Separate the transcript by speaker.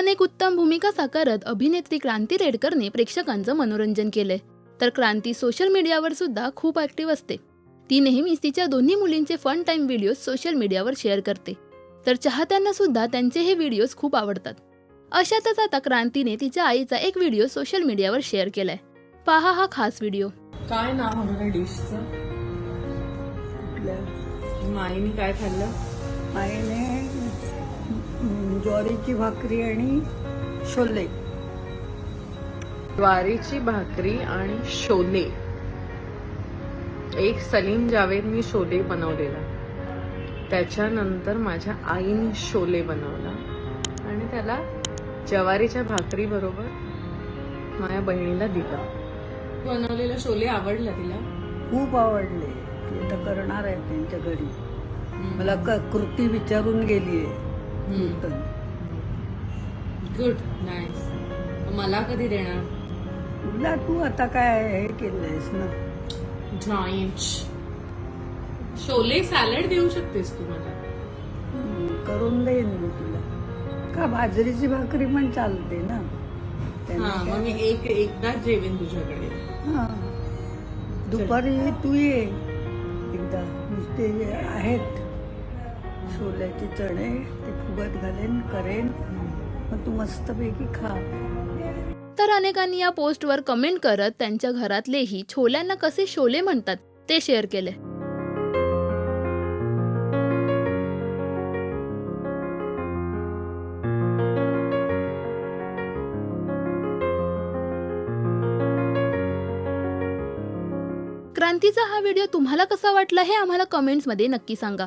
Speaker 1: अनेक उत्तम भूमिका साकारत अभिनेत्री क्रांती रेडकरने प्रेक्षकांचं मनोरंजन केलंय. तर क्रांती सोशल मीडियावर सुद्धा खूप ऍक्टिव्ह असते. ती नेहमीच तिच्या दोन्ही मुलींचे फन टाइम व्हिडिओज सोशल मीडियावर शेअर करते. तर चाहत्यांना सुद्धा त्यांचे हे व्हिडिओज खूप आवडतात. अशातच आता क्रांतीने तिच्या आईचा एक व्हिडिओ सोशल मीडियावर शेअर केलाय. पहा हा खास व्हिडिओ
Speaker 2: काय नाव होणार आहे डिशचं माईने काय खाल्लं?
Speaker 3: हम्म, ज्वारीची भाकरी आणि छोले
Speaker 2: ज्वारीची भाकरी आणि शोले. एक सलीम जावेदनी शोले बनवलेला. त्याच्यानंतर माझ्या आईने शोले बनवला. आणि त्याला ज्वारीच्या भाकरी बरोबर माझ्या बहिणीला दिलं. बनवलेलं शोले आवडलं तिला?
Speaker 3: खूप आवडले. ती आता करणार आहे त्यांच्या घरी. मला क- कृती विचारून गेली आहे
Speaker 2: गुड नाईस मला कधी देणार?
Speaker 3: तुला तू आता काय हे केलंयस ना?
Speaker 2: जॉईंट शोले सॅलड देऊ शकतेस तू मला.
Speaker 3: करून देईन मी तुला. का बाजरीची भाकरी पण चालते ना?
Speaker 2: हा मग मी एक एकदाच जेवेन तुझ्याकडे.
Speaker 3: हा. दुपारी तू ये. एकदा नुसते आहेत. छोल्याचे चणे ते फुगत घालेन करेन. मग तू मस्तपैकी खा.
Speaker 1: तर अनेकांनी या पोस्टवर कमेंट करत त्यांच्या घरातलेही छोल्यांना कसे शोले म्हणतात ते शेअर केले. क्रांतीचा हा व्हिडिओ तुम्हाला कसा वाटला हे आम्हाला कमेंट्समध्ये नक्की सांगा.